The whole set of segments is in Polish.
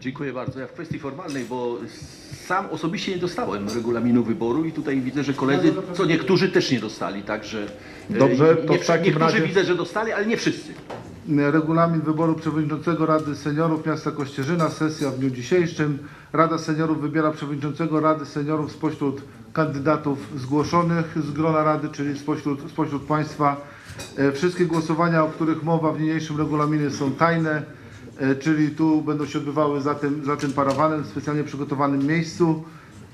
Dziękuję bardzo. Ja w kwestii formalnej, bo sam osobiście nie dostałem regulaminu wyboru i tutaj widzę, że koledzy, co niektórzy też nie dostali, także e, Dobrze, to nie, w takim niektórzy razie- widzę, że dostali, ale nie wszyscy. Regulamin wyboru przewodniczącego Rady Seniorów Miasta Kościerzyna, sesja w dniu dzisiejszym. Rada Seniorów wybiera przewodniczącego Rady Seniorów spośród kandydatów zgłoszonych z grona Rady, czyli spośród, spośród Państwa. E, Wszystkie głosowania, o których mowa w niniejszym regulaminie są tajne, czyli tu będą się odbywały za tym, za tym parawanem w specjalnie przygotowanym miejscu.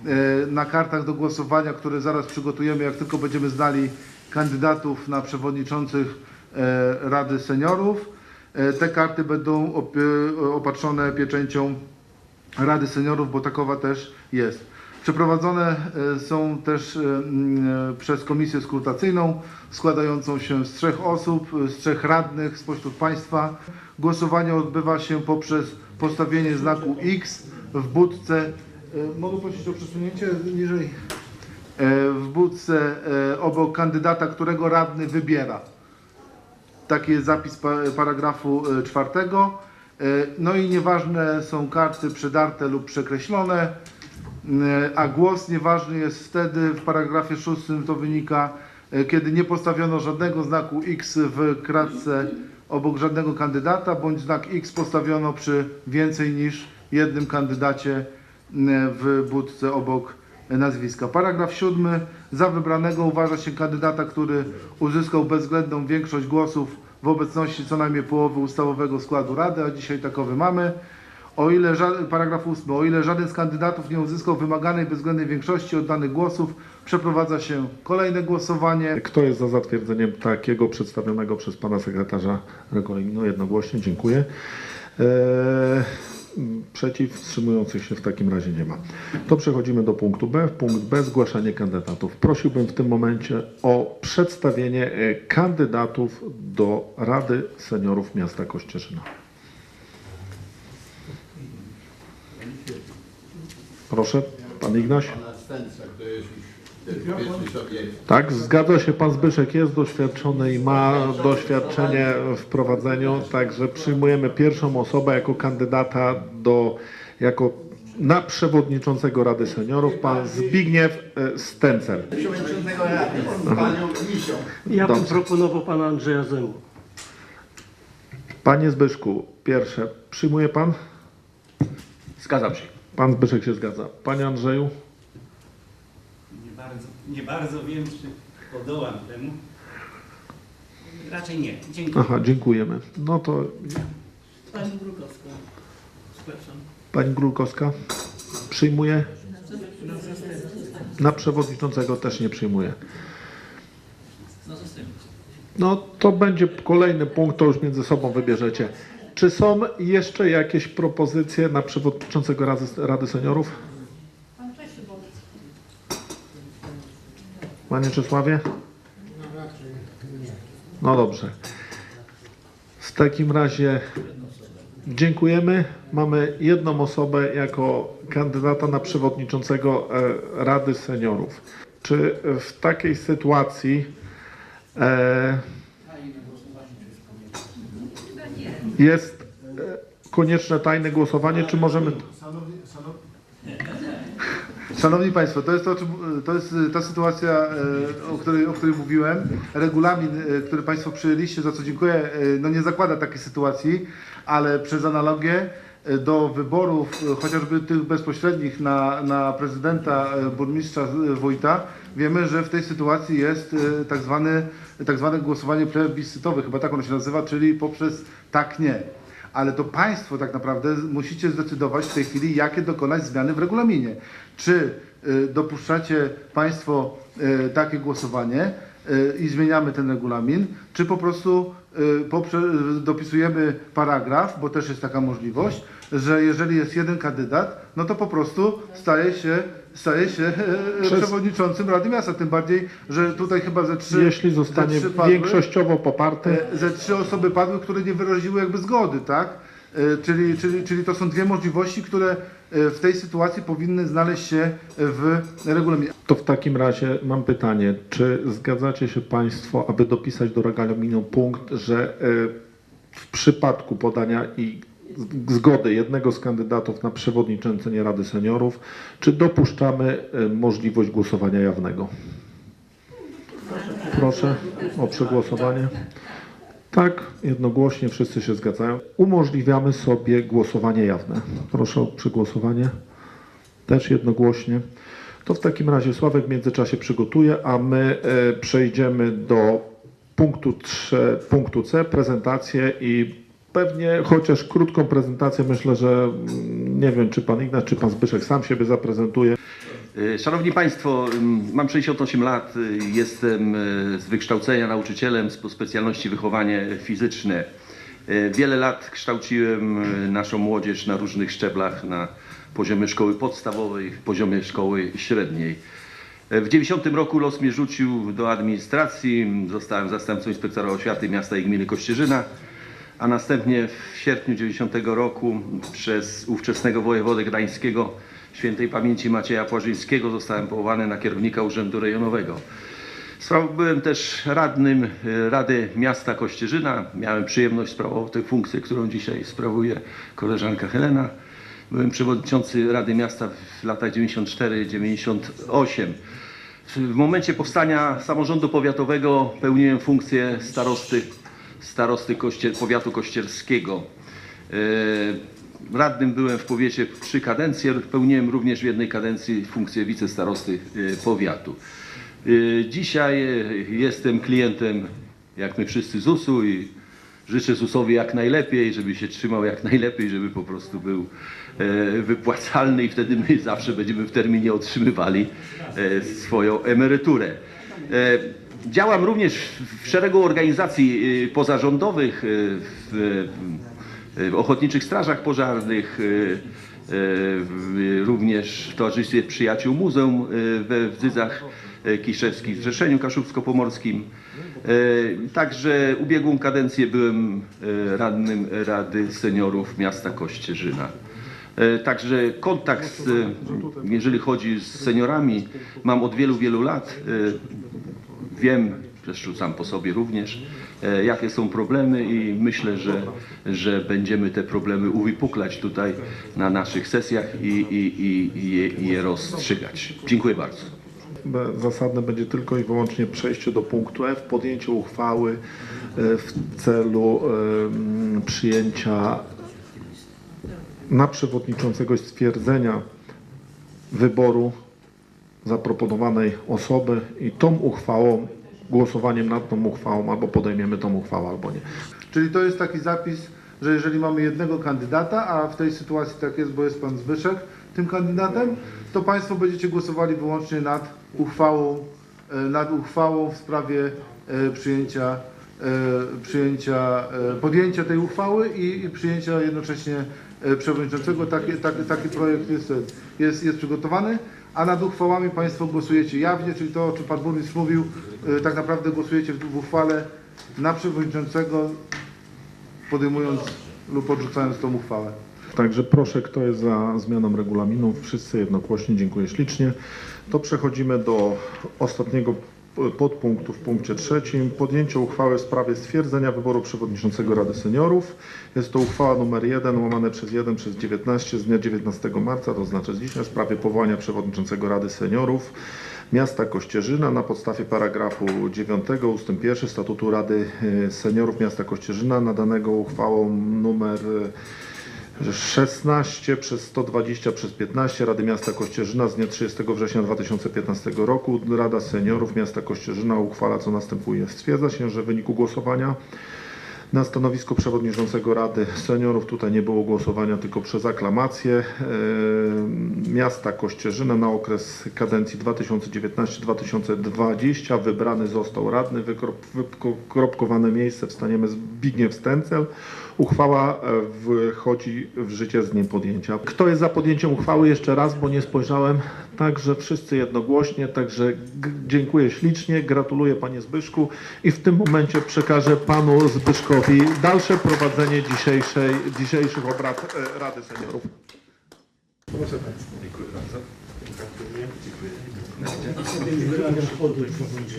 E, Na kartach do głosowania, które zaraz przygotujemy, jak tylko będziemy znali kandydatów na przewodniczących e, Rady Seniorów. E, Te karty będą opatrzone pieczęcią Rady Seniorów, bo takowa też jest. Przeprowadzone e, są też e, e, przez komisję skrutacyjną składającą się z trzech osób, z trzech radnych spośród Państwa. Głosowanie odbywa się poprzez postawienie znaku X w budce. Mogę prosić o przesunięcie niżej? W budce obok kandydata, którego radny wybiera. Taki jest zapis pa- paragrafu czwartego. No i nieważne są karty przedarte lub przekreślone, a głos nieważny jest wtedy, w paragrafie szóstym to wynika, e, kiedy nie postawiono żadnego znaku X w kratce obok żadnego kandydata, bądź znak X postawiono przy więcej niż jednym kandydacie e, w budce obok nazwiska. Paragraf siódmy. Za wybranego uważa się kandydata, który uzyskał bezwzględną większość głosów w obecności co najmniej połowy ustawowego składu Rady, a dzisiaj takowy mamy. O ile ża- paragraf ósmy. O ile żaden z kandydatów nie uzyskał wymaganej bezwzględnej większości oddanych głosów, przeprowadza się kolejne głosowanie. Kto jest za zatwierdzeniem takiego przedstawionego przez pana sekretarza regulaminu? Jednogłośnie, dziękuję. Eee, przeciw, wstrzymujących się w takim razie nie ma. To przechodzimy do punktu B. Punkt B, zgłaszanie kandydatów. Prosiłbym w tym momencie o przedstawienie e, kandydatów do Rady Seniorów Miasta Kościerzyna. Proszę, pan Ignaś. Pana Stęca, to jest już powiedzmy sobie Tak, zgadza się, pan Zbyszek jest doświadczony i ma doświadczenie w prowadzeniu, także przyjmujemy pierwszą osobę jako kandydata do, jako na przewodniczącego Rady Seniorów, pan Zbigniew e, Stencel. przewodniczącego Rady, panią Misią. Ja bym Dobrze. proponował pana Andrzeja Zemu. Panie Zbyszku, pierwsze, przyjmuje pan? Zgadzam się. Pan Zbyszek się zgadza. Panie Andrzeju? Nie bardzo, nie bardzo wiem, czy podołam temu. Raczej nie. Dziękuję. Aha, dziękujemy. No to Pani Brukowska. Przepraszam. pani Grulkowska przyjmuje? Na przewodniczącego też nie przyjmuje. No to będzie kolejny punkt, to już między sobą wybierzecie. Czy są jeszcze jakieś propozycje na przewodniczącego Rady, Rady Seniorów? Panie Czesławie? No dobrze. W takim razie dziękujemy. Mamy jedną osobę jako kandydata na przewodniczącego e, Rady Seniorów. Czy w takiej sytuacji e, jest e, konieczne tajne głosowanie, czy możemy... Szanowni, Państwo, to jest, to, to jest y, ta sytuacja, e, o której, o której mówiłem. Regulamin, e, który Państwo przyjęliście, za co dziękuję, e, no nie zakłada takiej sytuacji, ale przez analogię e, do wyborów, e, chociażby tych bezpośrednich na, na prezydenta, e, burmistrza, e, wójta, wiemy, że w tej sytuacji jest e, tak, zwany, tak zwane głosowanie plebiscytowe, chyba tak ono się nazywa, czyli poprzez tak, nie ale to Państwo tak naprawdę musicie zdecydować w tej chwili, jakie dokonać zmiany w regulaminie. Czy y, dopuszczacie Państwo y, takie głosowanie i zmieniamy ten regulamin, czy po prostu y, poprze- dopisujemy paragraf, bo też jest taka możliwość, że jeżeli jest jeden kandydat, no to po prostu staje się, staje się e, Przez- przewodniczącym Rady Miasta. Tym bardziej, że tutaj chyba ze trzy, Jeśli zostanie ze trzy padły. większościowo poparty, E, ze trzy osoby padły, które nie wyraziły jakby zgody, tak? E, Czyli, czyli, czyli to są dwie możliwości, które e, w tej sytuacji powinny znaleźć się w regulaminie. To w takim razie mam pytanie, czy zgadzacie się Państwo, aby dopisać do regulaminu punkt, że e, w przypadku podania i zgody jednego z kandydatów na przewodniczącenie Rady Seniorów, czy dopuszczamy możliwość głosowania jawnego? Proszę o przegłosowanie. Tak, jednogłośnie wszyscy się zgadzają. Umożliwiamy sobie głosowanie jawne. Proszę o przegłosowanie. Też jednogłośnie. To w takim razie Sławek w międzyczasie przygotuje, a my e, przejdziemy do punktu, trze, punktu C, prezentację i pewnie chociaż krótką prezentację myślę, że mm, nie wiem czy pan Ignac, czy pan Zbyszek sam siebie zaprezentuje. E, Szanowni Państwo, mam 68 lat, y, jestem e, z wykształcenia nauczycielem z specjalności wychowanie fizyczne. Wiele lat kształciłem naszą młodzież na różnych szczeblach, na poziomie szkoły podstawowej, poziomie szkoły średniej. W 90 roku los mnie rzucił do administracji, zostałem zastępcą inspektora oświaty miasta i gminy Kościerzyna, a następnie w sierpniu 90 roku przez ówczesnego wojewodę gdańskiego świętej pamięci Macieja Płażyńskiego zostałem powołany na kierownika Urzędu Rejonowego. Byłem też radnym e, Rady Miasta Kościerzyna. Miałem przyjemność sprawować tę funkcję, którą dzisiaj sprawuje koleżanka Helena. Byłem przewodniczący Rady Miasta w latach 94-98. W momencie powstania samorządu powiatowego pełniłem funkcję starosty, starosty koście, powiatu kościerskiego. E, Radnym byłem w powiecie trzy kadencje, pełniłem również w jednej kadencji funkcję wicestarosty e, powiatu. E, Dzisiaj jestem klientem, jak my wszyscy ZUS-u i życzę ZUS-owi jak najlepiej, żeby się trzymał jak najlepiej, żeby po prostu był wypłacalny i wtedy my zawsze będziemy w terminie otrzymywali swoją emeryturę. Działam również w szeregu organizacji e, pozarządowych, e, w, w ochotniczych strażach pożarnych, również w Towarzystwie Przyjaciół Muzeum we Wdzydzach e, Kiszewskich w Zrzeszeniu Kaszubsko-Pomorskim. Także ubiegłą kadencję byłem radnym Rady Seniorów Miasta Kościerzyna. Także kontakt, z, jeżeli chodzi z seniorami, mam od wielu, wielu lat. E, Wiem, zresztą sam po sobie również, e, jakie są problemy i myślę, że, że będziemy te problemy uwypuklać tutaj na naszych sesjach i, i, i, i, je, je rozstrzygać. Dziękuję bardzo. Zasadne będzie tylko i wyłącznie przejście do punktu F, podjęcie uchwały e, w celu przyjęcia na przewodniczącego stwierdzenia wyboru zaproponowanej osoby i tą uchwałą, głosowaniem nad tą uchwałą albo podejmiemy tą uchwałę, albo nie. Czyli to jest taki zapis, że jeżeli mamy jednego kandydata, a w tej sytuacji tak jest, bo jest pan Zbyszek tym kandydatem, to Państwo będziecie głosowali wyłącznie nad uchwałą, e, nad uchwałą w sprawie e, przyjęcia, e, przyjęcia podjęcia tej uchwały i, przyjęcia jednocześnie przewodniczącego. Taki, taki, taki projekt jest, jest, jest przygotowany. A nad uchwałami Państwo głosujecie jawnie, czyli to, o czym Pan Burmistrz mówił, e, tak naprawdę głosujecie w uchwale na przewodniczącego podejmując lub odrzucając tą uchwałę. Także proszę, kto jest za zmianą regulaminu? Wszyscy jednogłośnie, dziękuję ślicznie. To przechodzimy do ostatniego p- podpunktu w punkcie trzecim. Podjęcie uchwały w sprawie stwierdzenia wyboru przewodniczącego Rady Seniorów. Jest to uchwała numer 1 łamane przez 1 przez 19 z dnia 19 marca, to znaczy z dzisiaj, w sprawie powołania przewodniczącego Rady Seniorów miasta Kościerzyna na podstawie paragrafu 9 ust. 1 statutu Rady e, Seniorów miasta Kościerzyna nadanego uchwałą e, 16 przez 120 przez 15 Rady Miasta Kościerzyna z dnia 30 września 2015 roku. Rada Seniorów Miasta Kościerzyna uchwala co następuje. Stwierdza się, że w wyniku głosowania na stanowisko przewodniczącego Rady Seniorów tutaj nie było głosowania, tylko przez aklamację. e, Miasta Kościerzyna na okres kadencji 2019-2020 wybrany został radny, wykrop- wykropkowane miejsce wstaniemy Zbigniew Stencel. Uchwała e, wchodzi w życie z dniem podjęcia. Kto jest za podjęciem uchwały? Jeszcze raz, bo nie spojrzałem. Także wszyscy jednogłośnie, także dziękuję ślicznie, gratuluję Panie Zbyszku i w tym momencie przekażę Panu Zbyszkowi dalsze prowadzenie dzisiejszej, dzisiejszych obrad e, Rady Seniorów.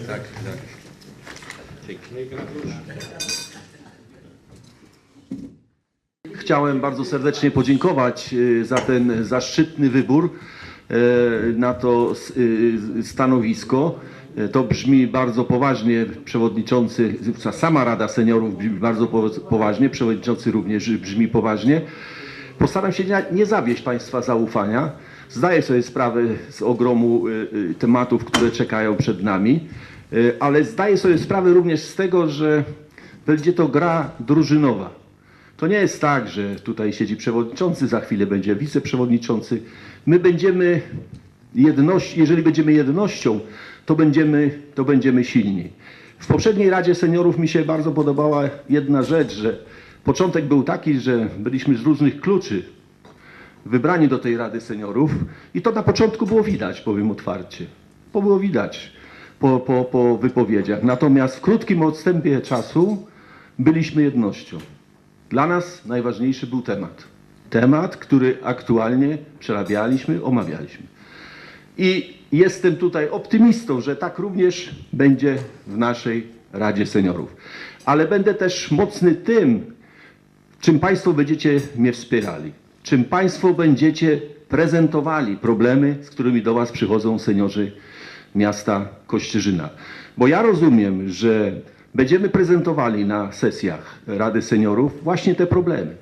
Tak, tak. Chciałem bardzo serdecznie podziękować y, za ten zaszczytny wybór y, na to y, stanowisko. To brzmi bardzo poważnie, przewodniczący, sama Rada Seniorów brzmi bardzo po- poważnie, przewodniczący również brzmi poważnie. Postaram się nie- zawieść Państwa zaufania. Zdaję sobie sprawę z ogromu tematów, które czekają przed nami, ale zdaję sobie sprawę również z tego, że będzie to gra drużynowa. To nie jest tak, że tutaj siedzi przewodniczący, za chwilę będzie wiceprzewodniczący. My będziemy jedność, jeżeli będziemy jednością, to będziemy, to będziemy silni. W poprzedniej Radzie Seniorów mi się bardzo podobała jedna rzecz, że początek był taki, że byliśmy z różnych kluczy wybrani do tej Rady Seniorów i to na początku było widać, powiem otwarcie. Było widać po, po, po wypowiedziach. Natomiast w krótkim odstępie czasu byliśmy jednością. Dla nas najważniejszy był temat. Temat, który aktualnie przerabialiśmy, omawialiśmy. I jestem tutaj optymistą, że tak również będzie w naszej Radzie Seniorów. Ale będę też mocny tym, czym Państwo będziecie mnie wspierali, czym Państwo będziecie prezentowali problemy, z którymi do Was przychodzą seniorzy miasta Kościerzyna. Bo ja rozumiem, że będziemy prezentowali na sesjach Rady Seniorów właśnie te problemy.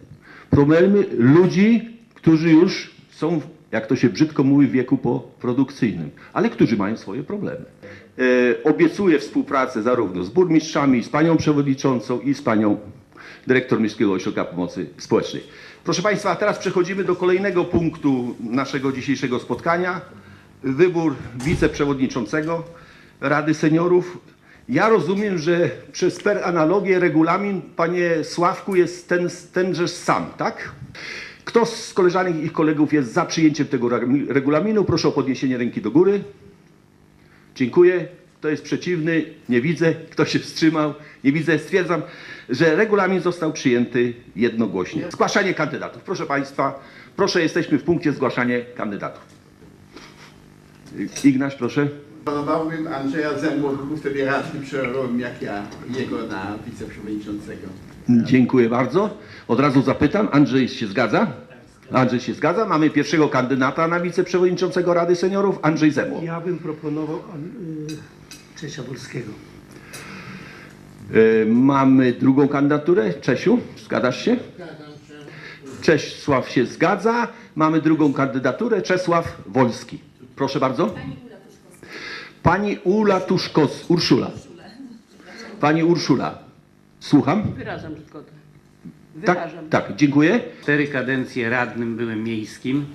Problemy ludzi, którzy już są, jak to się brzydko mówi, w wieku poprodukcyjnym, ale którzy mają swoje problemy. E, obiecuję współpracę zarówno z burmistrzami, z panią przewodniczącą i z panią dyrektor Miejskiego Ośrodka Pomocy Społecznej. Proszę Państwa, teraz przechodzimy do kolejnego punktu naszego dzisiejszego spotkania. Wybór wiceprzewodniczącego Rady Seniorów. Ja rozumiem, że przez per analogię regulamin, panie Sławku, jest ten, tenże sam, tak? Kto z koleżanek i kolegów jest za przyjęciem tego reg- regulaminu? Proszę o podniesienie ręki do góry. Dziękuję. Kto jest przeciwny? Nie widzę. Kto się wstrzymał? Nie widzę. Stwierdzam, że regulamin został przyjęty jednogłośnie. Zgłaszanie kandydatów. Proszę Państwa, proszę, jesteśmy w punkcie zgłaszanie kandydatów. Ignaś, proszę. Proponowałbym Andrzeja Zębło, był wtedy radnym przerobił jak ja, jego na wiceprzewodniczącego. Dziękuję bardzo. Od razu zapytam, Andrzej się zgadza? Andrzej się zgadza. Mamy pierwszego kandydata na wiceprzewodniczącego Rady Seniorów, Andrzej Zemło. Ja bym proponował y, Czesia Wolskiego. Y, Mamy drugą kandydaturę. Czesiu, zgadzasz się? Czesław się zgadza. Mamy drugą kandydaturę. Czesław Wolski. Proszę bardzo. Pani Ula Tuszkos, Urszula. Pani Urszula. Słucham? Wyrażam zgodę. Tak, Wyrażam. tak, dziękuję. Cztery kadencje radnym byłem miejskim.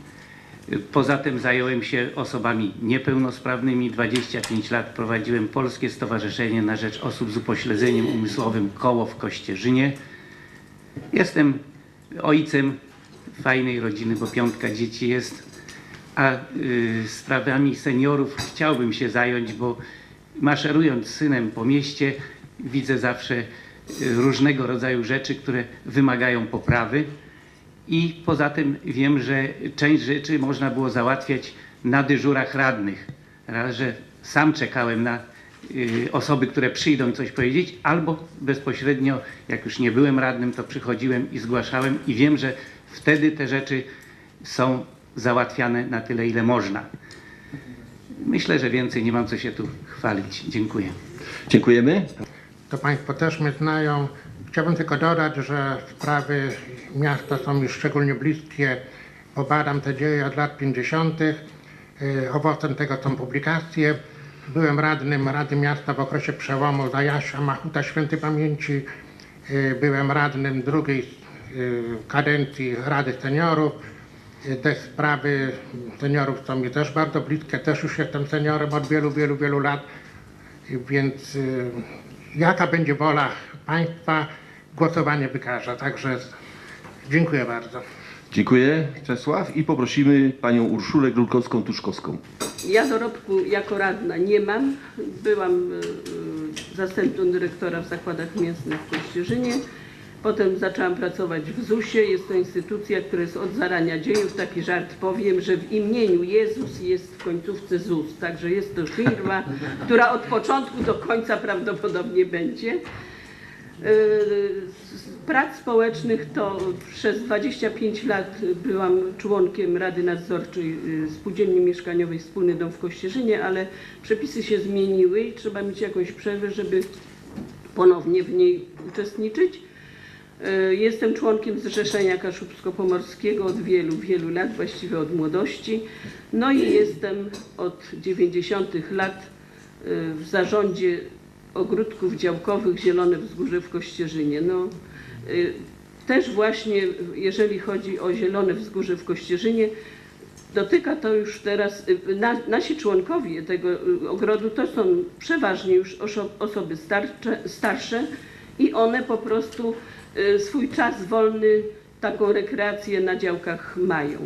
Poza tym zająłem się osobami niepełnosprawnymi. 25 lat prowadziłem Polskie Stowarzyszenie na Rzecz Osób z Upośledzeniem Umysłowym Koło w Kościerzynie. Jestem ojcem fajnej rodziny, bo piątka dzieci jest. A y, sprawami seniorów chciałbym się zająć, bo maszerując synem po mieście widzę zawsze y, różnego rodzaju rzeczy, które wymagają poprawy. I poza tym wiem, że część rzeczy można było załatwiać na dyżurach radnych. Raz, że sam czekałem na y, osoby, które przyjdą i coś powiedzieć, albo bezpośrednio, jak już nie byłem radnym, to przychodziłem i zgłaszałem i wiem, że wtedy te rzeczy są załatwiane na tyle, ile można. Myślę, że więcej nie mam co się tu chwalić. Dziękuję. Dziękujemy. to Państwo też mnie znają. Chciałbym tylko dodać, że sprawy miasta są mi szczególnie bliskie, bo badam te dzieje od lat 50. Y, Owocem tego są publikacje. Byłem radnym Rady Miasta w okresie przełomu Zajasia, Machuta Świętej Pamięci. Y, Byłem radnym drugiej y, kadencji Rady Seniorów. Y, Te sprawy seniorów są mi też bardzo bliskie. Też już jestem seniorem od wielu, wielu, wielu lat. Więc y, jaka będzie wola Państwa, głosowanie wykaże. Także dziękuję bardzo. Dziękuję, Czesław. I poprosimy panią Urszulę Grulkowską-Tuszkowską. Ja dorobku jako radna nie mam. Byłam y, y, zastępcą dyrektora w zakładach mięsnych w Kościerzynie. Potem zaczęłam pracować w ZUS-ie. Jest to instytucja, która jest od zarania dziejów. Taki żart powiem, że w imieniu Jezus jest w końcówce ZUS. Także jest to firma, która od początku do końca prawdopodobnie będzie. z prac społecznych to przez 25 lat byłam członkiem Rady Nadzorczej y, Spółdzielni Mieszkaniowej Wspólny Dom w Kościerzynie, ale przepisy się zmieniły i trzeba mieć jakąś przerwę, żeby ponownie w niej uczestniczyć. Y, Jestem członkiem Zrzeszenia Kaszubsko-Pomorskiego od wielu, wielu lat, właściwie od młodości. No i jestem od 90 lat y, w zarządzie ogródków działkowych Zielone Wzgórze w Kościerzynie. No, y, też właśnie, jeżeli chodzi o Zielone Wzgórze w Kościerzynie, dotyka to już teraz, na, nasi członkowie tego ogrodu to są przeważnie już osoby starcze, starsze i one po prostu swój czas wolny, taką rekreację na działkach mają.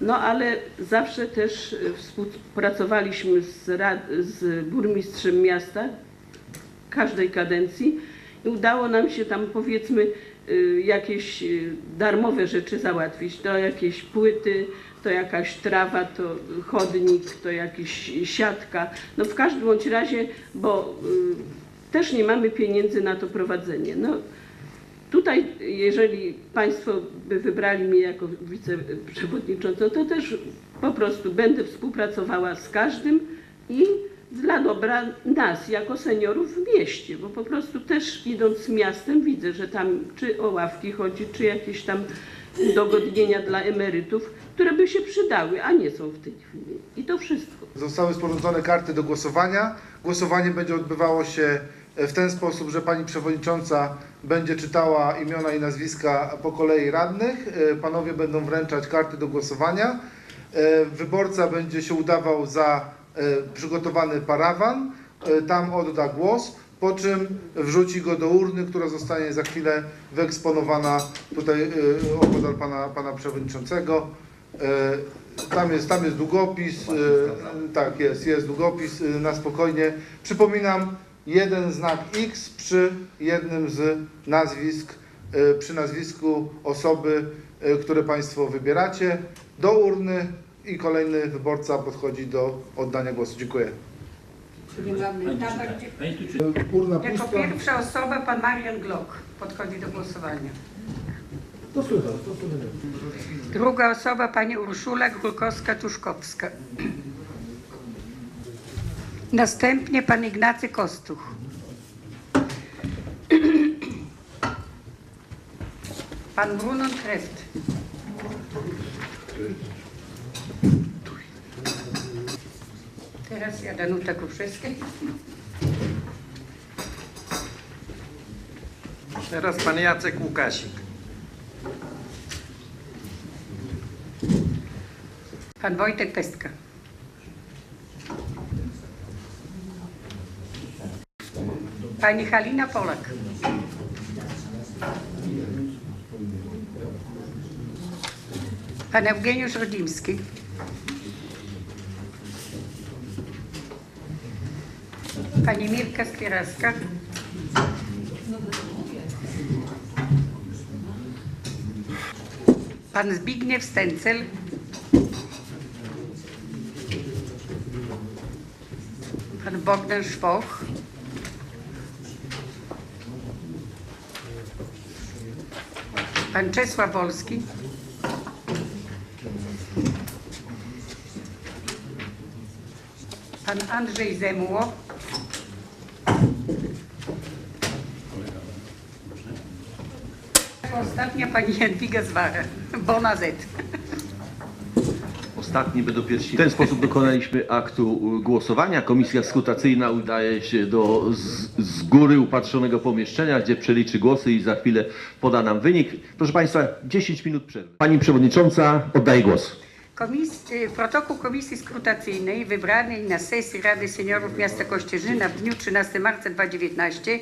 No ale zawsze też y, współpracowaliśmy z, rad, z burmistrzem miasta każdej kadencji i udało nam się tam powiedzmy y, jakieś y, darmowe rzeczy załatwić. To jakieś płyty, to jakaś trawa, to chodnik, to jakaś siatka. No w każdym bądź razie, bo y, też nie mamy pieniędzy na to prowadzenie. No, Tutaj, jeżeli Państwo by wybrali mnie jako wiceprzewodniczącą, to też po prostu będę współpracowała z każdym i dla dobra nas, jako seniorów w mieście, bo po prostu też idąc miastem widzę, że tam czy o ławki chodzi, czy jakieś tam udogodnienia dla emerytów, które by się przydały, a nie są w tej chwili. I to wszystko. Zostały sporządzone karty do głosowania. Głosowanie będzie odbywało się w ten sposób, że pani przewodnicząca będzie czytała imiona i nazwiska po kolei radnych. E, Panowie będą wręczać karty do głosowania. E, Wyborca będzie się udawał za e, przygotowany parawan. E, Tam odda głos, po czym wrzuci go do urny, która zostanie za chwilę wyeksponowana tutaj e, opodal pana, pana przewodniczącego. E, Tam jest, tam jest długopis, e, tak jest, jest długopis e, na spokojnie. Przypominam, jeden znak X przy jednym z nazwisk, e, przy nazwisku osoby, e, które Państwo wybieracie, do urny i kolejny wyborca podchodzi do oddania głosu. Dziękuję. Tu czy... Urna Jako pierwsza osoba pan Marian Glock podchodzi do głosowania. To słychać, to słychać. Druga osoba pani Urszula Grulkowska-Tuszkowska. Następnie pan Ignacy Kostuch. Pan Brunon Kreft. Teraz ja Danuta Kruszewska. Teraz pan Jacek Łukasik. Pan Wojtek Pestka. Pani Halina Polak. Pan Eugeniusz Rodzimski. Pani Mirka Skwieraska. Pan Zbigniew Stencel. Pan Bogdan Szwoch. Pan Czesław Wolski. Pan Andrzej Zemło. Ostatnia pani Jadwiga Zwara, Bona Z. Ostatni będą pierwsi. W ten sposób dokonaliśmy aktu głosowania. Komisja skrutacyjna udaje się do z, z góry upatrzonego pomieszczenia, gdzie przeliczy głosy i za chwilę poda nam wynik. Proszę Państwa, 10 minut przerwy. Pani Przewodnicząca oddaje głos. Komis- protokół Komisji Skrutacyjnej wybranej na sesji Rady Seniorów Miasta Kościerzyna w dniu 13 marca 2019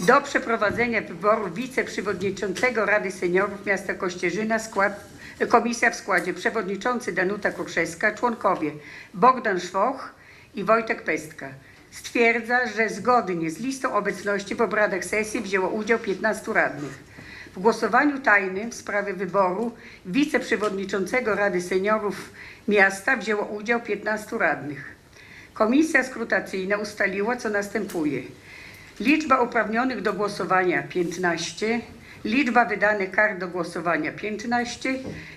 do przeprowadzenia wyboru wiceprzewodniczącego Rady Seniorów Miasta Kościerzyna skład, komisja w składzie przewodniczący Danuta Kruszewska, członkowie Bogdan Szwoch i Wojtek Pestka. Stwierdza, że zgodnie z listą obecności w obradach sesji wzięło udział 15 radnych. W głosowaniu tajnym w sprawie wyboru wiceprzewodniczącego Rady Seniorów Miasta wzięło udział 15 radnych. Komisja skrutacyjna ustaliła, co następuje. Liczba uprawnionych do głosowania 15. Liczba wydanych kart do głosowania 15.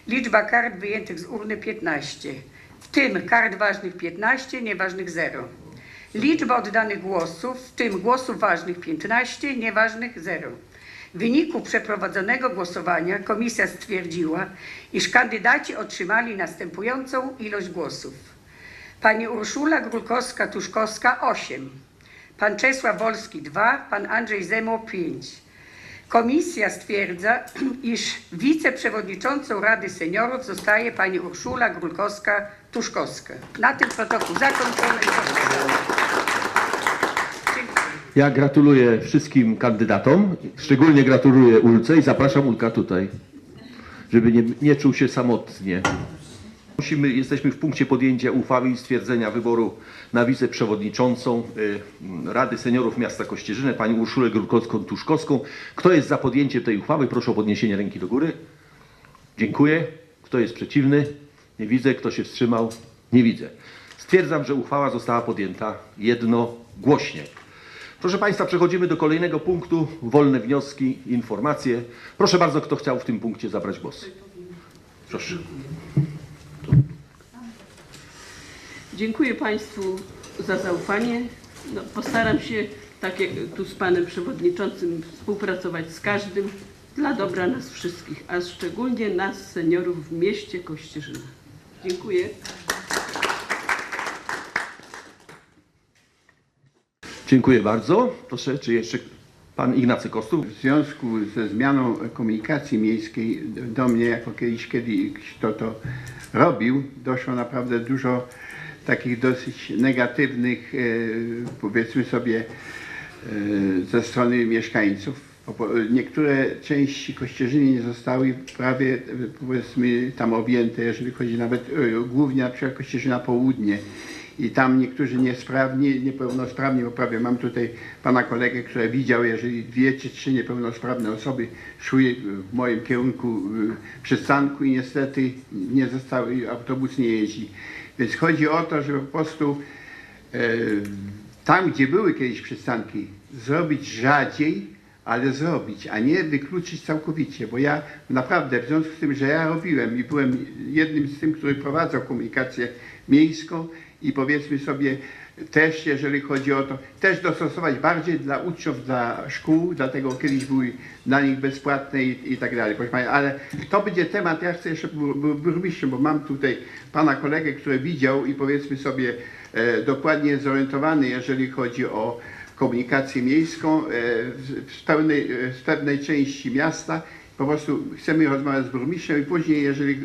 Liczba kart wyjętych z urny 15. W tym kart ważnych 15, nieważnych 0. Liczba oddanych głosów, w tym głosów ważnych 15, nieważnych 0. W wyniku przeprowadzonego głosowania komisja stwierdziła, iż kandydaci otrzymali następującą ilość głosów. Pani Urszula Grulkowska-Tuszkowska 8, pan Czesław Wolski 2, pan Andrzej Zemo 5. Komisja stwierdza, iż wiceprzewodniczącą Rady Seniorów zostaje pani Urszula Grulkowska-Tuszkowska. Na tym protokół zakończony. Ja gratuluję wszystkim kandydatom, szczególnie gratuluję Ulce i zapraszam Ulka tutaj, żeby nie, nie czuł się samotnie. Musimy, jesteśmy w punkcie podjęcia uchwały i stwierdzenia wyboru na wiceprzewodniczącą y, Rady Seniorów Miasta Kościerzynę, pani Urszulę Grudkowską-Tuszkowską. Kto jest za podjęciem tej uchwały? Proszę o podniesienie ręki do góry. Dziękuję. Kto jest przeciwny? Nie widzę. Kto się wstrzymał? Nie widzę. Stwierdzam, że uchwała została podjęta jednogłośnie. Proszę Państwa, przechodzimy do kolejnego punktu. Wolne wnioski, informacje. Proszę bardzo, kto chciał w tym punkcie zabrać głos? Proszę. Dziękuję Państwu za zaufanie. No, postaram się, tak jak tu z Panem Przewodniczącym, współpracować z każdym dla dobra nas wszystkich, a szczególnie nas, seniorów w mieście Kościerzyna. Dziękuję. Dziękuję bardzo. Proszę, czy jeszcze Pan Ignacy Kostów? W związku ze zmianą komunikacji miejskiej do mnie, jako kiedyś kiedyś kto to robił, doszło naprawdę dużo takich dosyć negatywnych, e, powiedzmy sobie, e, ze strony mieszkańców. Niektóre części Kościerzyny nie zostały prawie, e, powiedzmy, tam objęte, jeżeli chodzi nawet głównie na przykład Kościerzyna Południe. I tam niektórzy niesprawni, niepełnosprawni, bo prawie mam tutaj pana kolegę, który widział, jeżeli dwie czy trzy niepełnosprawne osoby szły w moim kierunku y, przystanku i niestety nie zostały, autobus nie jeździ. Więc chodzi o to, żeby po prostu e, tam, gdzie były kiedyś przystanki, zrobić rzadziej, ale zrobić, a nie wykluczyć całkowicie, bo ja naprawdę w związku z tym, że ja robiłem i byłem jednym z tym, który prowadzał komunikację miejską i powiedzmy sobie też, jeżeli chodzi o to, też dostosować bardziej dla uczniów, dla szkół, dlatego kiedyś były dla nich bezpłatne i, i tak dalej. Proszę ale to będzie temat, ja chcę jeszcze bur- bur- burmistrzem, bo mam tutaj pana kolegę, który widział i powiedzmy sobie e, dokładnie zorientowany, jeżeli chodzi o komunikację miejską e, w, w, pełnej, w pewnej części miasta. Po prostu chcemy rozmawiać z burmistrzem i później, jeżeli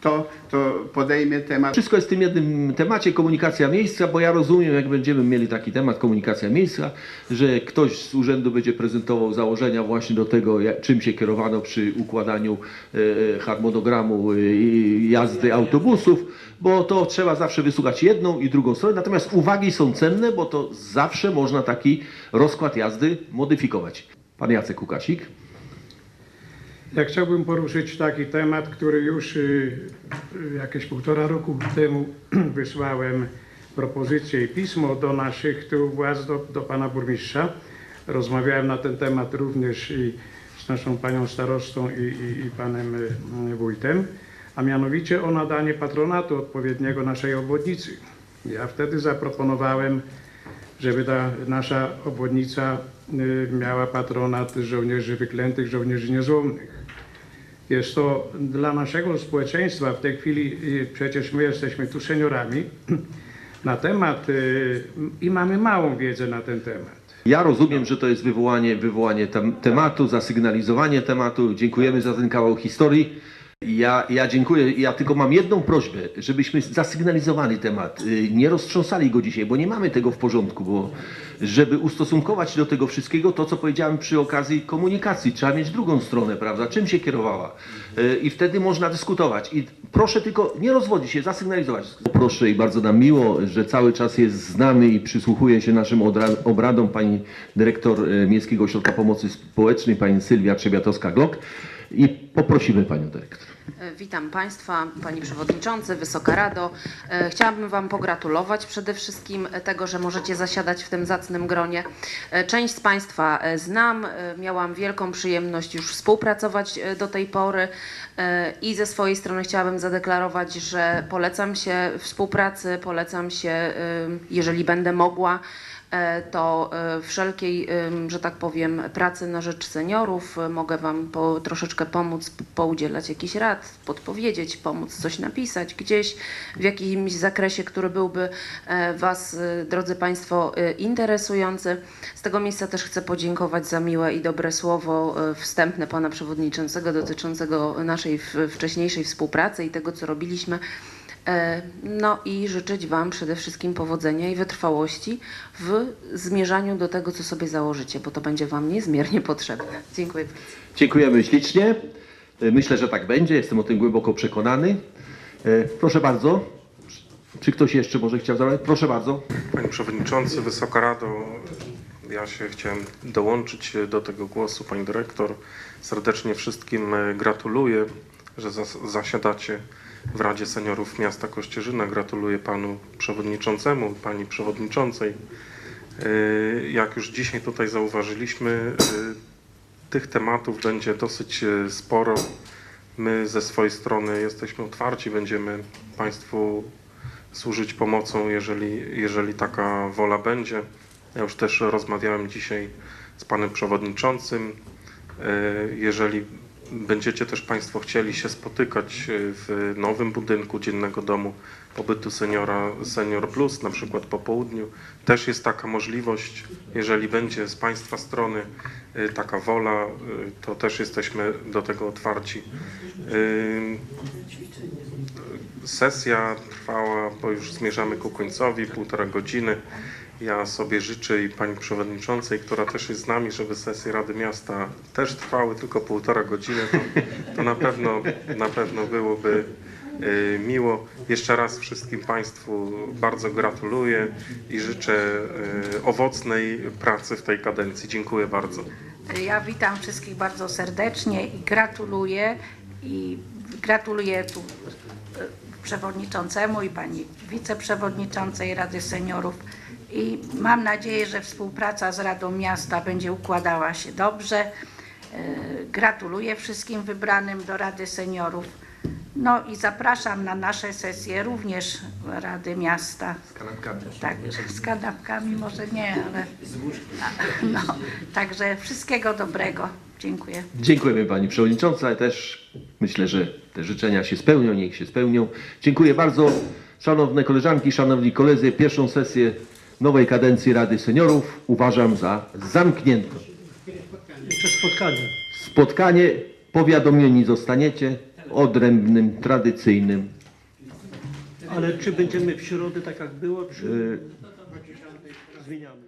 to, to podejmie temat. Wszystko jest w tym jednym temacie, komunikacja miejska, bo ja rozumiem, jak będziemy mieli taki temat, komunikacja miejska, że ktoś z urzędu będzie prezentował założenia właśnie do tego, jak, czym się kierowano przy układaniu e, harmonogramu e, jazdy autobusów, bo to trzeba zawsze wysłuchać jedną i drugą stronę, natomiast uwagi są cenne, bo to zawsze można taki rozkład jazdy modyfikować. Pan Jacek Łukasik. Ja chciałbym poruszyć taki temat, który już y, y, jakieś półtora roku temu wysłałem propozycję i pismo do naszych tu władz, do, do pana burmistrza. Rozmawiałem na ten temat również i z naszą panią starostą i, i, i panem y, wójtem, a mianowicie o nadanie patronatu odpowiedniego naszej obwodnicy. Ja wtedy zaproponowałem, żeby ta nasza obwodnica miała patronat żołnierzy wyklętych, żołnierzy niezłomnych. Jest to dla naszego społeczeństwa, w tej chwili y, przecież my jesteśmy tu seniorami, na temat y, i mamy małą wiedzę na ten temat. Ja rozumiem, że to jest wywołanie, wywołanie tem, tematu, zasygnalizowanie tematu. Dziękujemy za ten kawał historii. Ja, ja dziękuję. Ja tylko mam jedną prośbę, żebyśmy zasygnalizowali temat. y, Nie roztrząsali go dzisiaj, bo nie mamy tego w porządku, bo żeby ustosunkować do tego wszystkiego to, co powiedziałem przy okazji komunikacji, trzeba mieć drugą stronę, prawda? Czym się kierowała? Y, I wtedy można dyskutować. I proszę tylko nie rozwodzić się, zasygnalizować. Proszę i bardzo nam miło, że cały czas jest z nami i przysłuchuje się naszym obradom pani dyrektor y, Miejskiego Ośrodka Pomocy Społecznej, pani Sylwia Trzebiatowska-Glok. I poprosimy panią dyrektor. E, Witam Państwa, Panie Przewodniczący, Wysoka Rado. E, Chciałabym Wam pogratulować przede wszystkim tego, że możecie zasiadać w tym zacnym gronie. E, Część z Państwa e, znam, e, miałam wielką przyjemność już współpracować e, do tej pory e, i ze swojej strony chciałabym zadeklarować, że polecam się współpracy, polecam się, e, jeżeli będę mogła, e, to e, wszelkiej, że tak powiem, pracy na rzecz seniorów. E, Mogę Wam po, troszeczkę pomóc, poudzielać jakichś rad, podpowiedzieć, pomóc coś napisać gdzieś w jakimś zakresie, który byłby e, Was, e, drodzy Państwo, e, interesujący. Z tego miejsca też chcę podziękować za miłe i dobre słowo e, wstępne Pana Przewodniczącego dotyczącego naszej wcześniejszej współpracy i tego, co robiliśmy. E, No i życzyć Wam przede wszystkim powodzenia i wytrwałości w zmierzaniu do tego, co sobie założycie, bo to będzie Wam niezmiernie potrzebne. Dziękuję bardzo. Dziękujemy ślicznie. E, Myślę, że tak będzie. Jestem o tym głęboko przekonany. E, Proszę bardzo. Czy ktoś jeszcze może chciał zabrać? Proszę bardzo. Panie Przewodniczący, Wysoka Rado, ja się chciałem dołączyć do tego głosu. Pani Dyrektor, serdecznie wszystkim gratuluję, że zas- zasiadacie w Radzie Seniorów Miasta Kościerzyna. Gratuluję Panu Przewodniczącemu, Pani Przewodniczącej. E, Jak już dzisiaj tutaj zauważyliśmy, e, tych tematów będzie dosyć e, sporo. My ze swojej strony jesteśmy otwarci, będziemy Państwu służyć pomocą, jeżeli, jeżeli taka wola będzie. Ja już też rozmawiałem dzisiaj z panem przewodniczącym. Jeżeli będziecie też Państwo chcieli się spotykać e, w nowym budynku Dziennego Domu Pobytu Seniora Senior Plus, na przykład po południu, też jest taka możliwość. Jeżeli będzie z Państwa strony e, taka wola, e, to też jesteśmy do tego otwarci. Sesja trwała, bo już zmierzamy ku końcowi, półtora godziny. Ja sobie życzę i Pani Przewodniczącej, która też jest z nami, żeby sesje Rady Miasta też trwały tylko półtora godziny. To, to na, pewno, na pewno byłoby y, miło. Jeszcze raz wszystkim Państwu bardzo gratuluję i życzę y, owocnej pracy w tej kadencji. Dziękuję bardzo. Ja witam wszystkich bardzo serdecznie i gratuluję i gratuluję tu e, przewodniczącemu i pani wiceprzewodniczącej Rady Seniorów i mam nadzieję, że współpraca z Radą Miasta będzie układała się dobrze. E, Gratuluję wszystkim wybranym do Rady Seniorów. No i zapraszam na nasze sesje również Rady Miasta. Z kanapkami. Tak, z kanapkami może nie, ale no, także wszystkiego dobrego. Dziękuję. Dziękujemy Pani Przewodnicząca. Ja też myślę, że te życzenia się spełnią, niech się spełnią. Dziękuję bardzo. Szanowne koleżanki, szanowni koledzy, pierwszą sesję nowej kadencji Rady Seniorów uważam za zamkniętą. Jeszcze spotkanie. Spotkanie powiadomieni zostaniecie odrębnym, tradycyjnym Ale czy będziemy w środę tak jak było, czy y, zmieniamy?